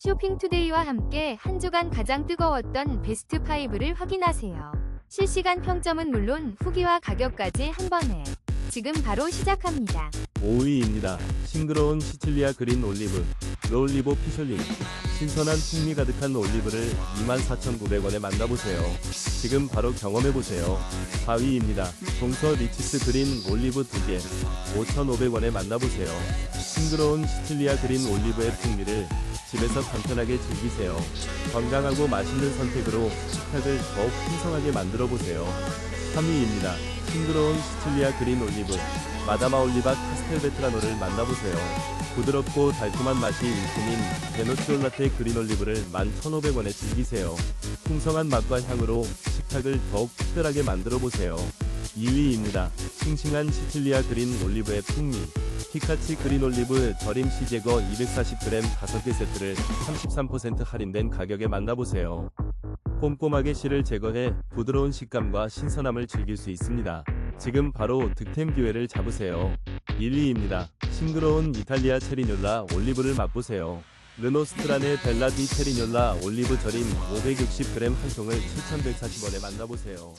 쇼핑투데이와 함께 한 주간 가장 뜨거웠던 베스트 5를 확인하세요. 실시간 평점은 물론 후기와 가격까지 한 번에 지금 바로 시작합니다. 5위입니다. 싱그러운 시칠리아 그린 올리브, 롤리보 피셜링. 신선한 풍미 가득한 올리브를 24,900원에 만나보세요. 지금 바로 경험해보세요. 4위입니다. 동서 리치스 그린 올리브 2개, 5,500원에 만나보세요. 싱그러운 시칠리아 그린 올리브의 풍미를 집에서 간편하게 즐기세요. 건강하고 맛있는 선택으로 식탁을 더욱 풍성하게 만들어 보세요. 3위입니다. 싱그러운 시칠리아 그린 올리브, 마다마 올리바 카스텔 베트라노를 만나보세요. 부드럽고 달콤한 맛이 일품인 베노치올라테 그린 올리브를 11,500원에 즐기세요. 풍성한 맛과 향으로 식탁을 더욱 특별하게 만들어 보세요. 2위입니다. 싱싱한 시칠리아 그린 올리브의 풍미. 피카치 그린 올리브 절임 시 제거 240g 5개 세트를 33% 할인된 가격에 만나보세요. 꼼꼼하게 씨를 제거해 부드러운 식감과 신선함을 즐길 수 있습니다. 지금 바로 득템 기회를 잡으세요. 1위입니다. 싱그러운 이탈리아 체리뇰라 올리브를 맛보세요. 르노스트란의 벨라 디 체리뇰라 올리브 절임 560g 한 통을 7,140원에 만나보세요.